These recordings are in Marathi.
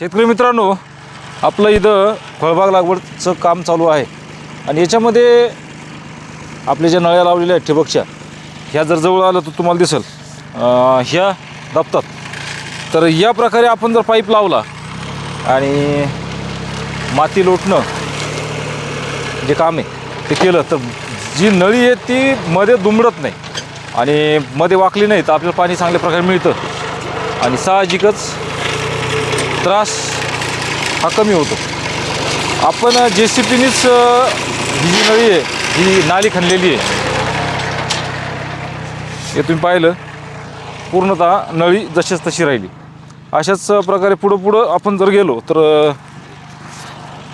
शेतकरी मित्रांनो आपलं इथं फळबाग लागवडचं काम चालू आहे. आणि याच्यामध्ये आपल्या ज्या नळ्या लावलेल्या आहेत ठिबकच्या ह्या जर जवळ आलं तर तुम्हाला दिसेल. ह्या दाबतात. तर या प्रकारे आपण जर पाईप लावला आणि माती लोटणं जे काम आहे ते केलं तर जी नळी आहे ती मध्ये दुमडत नाही. आणि मध्ये वाकली नाही तर आपल्याला पाणी चांगल्या प्रकारे मिळतं. आणि साहजिकच त्रास हा कमी होतो. आपण जे सी पीनीच ही जी नळी आहे ही नाली खणलेली आहे हे तुम्ही पाहिलं पूर्णतः नळी जशीच तशी राहिली. अशाच प्रकारे पुढं पुढं आपण जर गेलो तर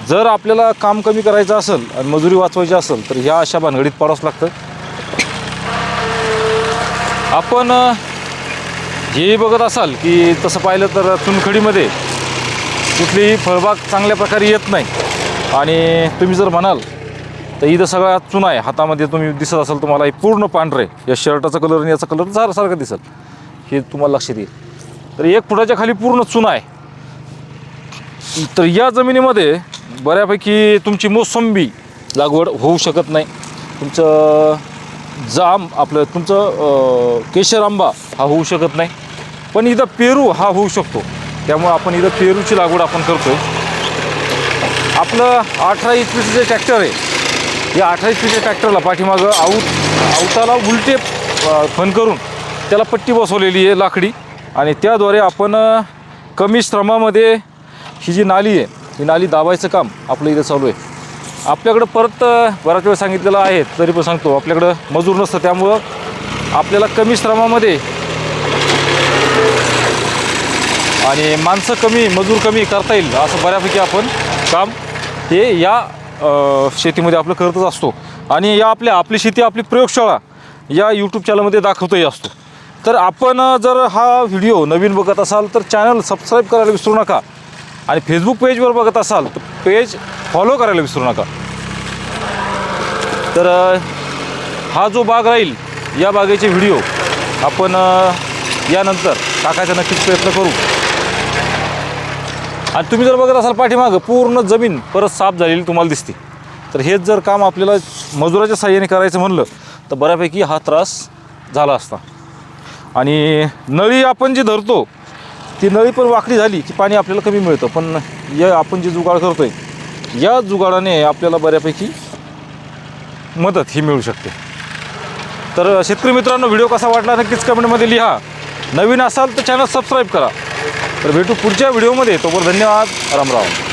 जर आपल्याला काम कमी करायचं असेल आणि मजुरी वाचवायची असेल तर ह्या अशा भानगडीत पाडावंच लागतं. आपण हेही बघत असाल की तसं पाहिलं तर चुनखडीमध्ये कुठलीही फळबाग चांगल्या प्रकारे येत नाही. आणि तुम्ही जर म्हणाल तर इथं सगळा चुना आहे. हातामध्ये तुम्ही दिसत असाल तुम्हाला हे पूर्ण पांढरे या शर्टाचा कलर आणि याचा कलर सार दिसेल. हे तुम्हाला लक्षात येईल. तर एक फुटाच्या खाली पूर्ण चुना आहे. तर या जमिनीमध्ये बऱ्यापैकी तुमची मोसंबी लागवड होऊ शकत नाही. तुमचं जाम आपलं तुमचं केशर आंबा हा होऊ शकत नाही. पण इथं पेरू हा होऊ शकतो. त्यामुळं आपण इथं पेरूची लागवड आपण करतो आपलं अठरा एच पीचं जे ट्रॅक्टर आहे या अठरा एच पीच्या ट्रॅक्टरला पाठीमागं आऊत आवताला उलटे फन करून त्याला पट्टी बसवलेली आहे लाकडी. आणि त्याद्वारे आपण कमी श्रमामध्ये ही जी नाली आहे ही नाली दाबायचं काम आपलं इथं चालू आहे. आपल्याकडं परत बराच वेळ सांगितलेलं आहे तरी पण सांगतो आपल्याकडं मजूर नसतं त्यामुळं आपल्याला कमी श्रमामध्ये आणि माणसं कमी मजूर कमी करता येईल असं बऱ्यापैकी आपण काम हे या शेतीमध्ये आपलं करतच असतो. आणि या आपल्या आपली शेती आपली प्रयोगशाळा या यूट्यूब चॅनलमध्ये दाखवतही असतो. तर आपण जर हा व्हिडिओ नवीन बघत असाल तर चॅनल सबस्क्राईब करायला विसरू नका. आणि फेसबुक पेजवर बघत असाल तर पेज फॉलो करायला विसरू नका. तर हा जो बाग राहील या बागेचे व्हिडिओ आपण यानंतर टाकायचा नक्कीच प्रयत्न करू. आणि तुम्ही जर बघत असाल पाठीमागं पूर्ण जमीन परत साफ झालेली तुम्हाला दिसते. तर हेच जर काम आपल्याला मजुराच्या साह्याने करायचं म्हणलं तर बऱ्यापैकी हा त्रास झाला असता. आणि नळी आपण जी धरतो ती नळी पण वाकडी झाली की पाणी आपल्याला कमी मिळतं. पण या आपण जे जुगाड करतो आहे या जुगाडाने आपल्याला बऱ्यापैकी मदत ही मिळू शकते. तर शेतकरी मित्रांनो व्हिडिओ कसा वाटला नक्कीच कमेंटमध्ये लिहा. नवीन असाल तर चॅनल सबस्क्राईब करा. तर भेटू पुढच्या व्हिडिओमध्ये. तोवर धन्यवाद. रामराव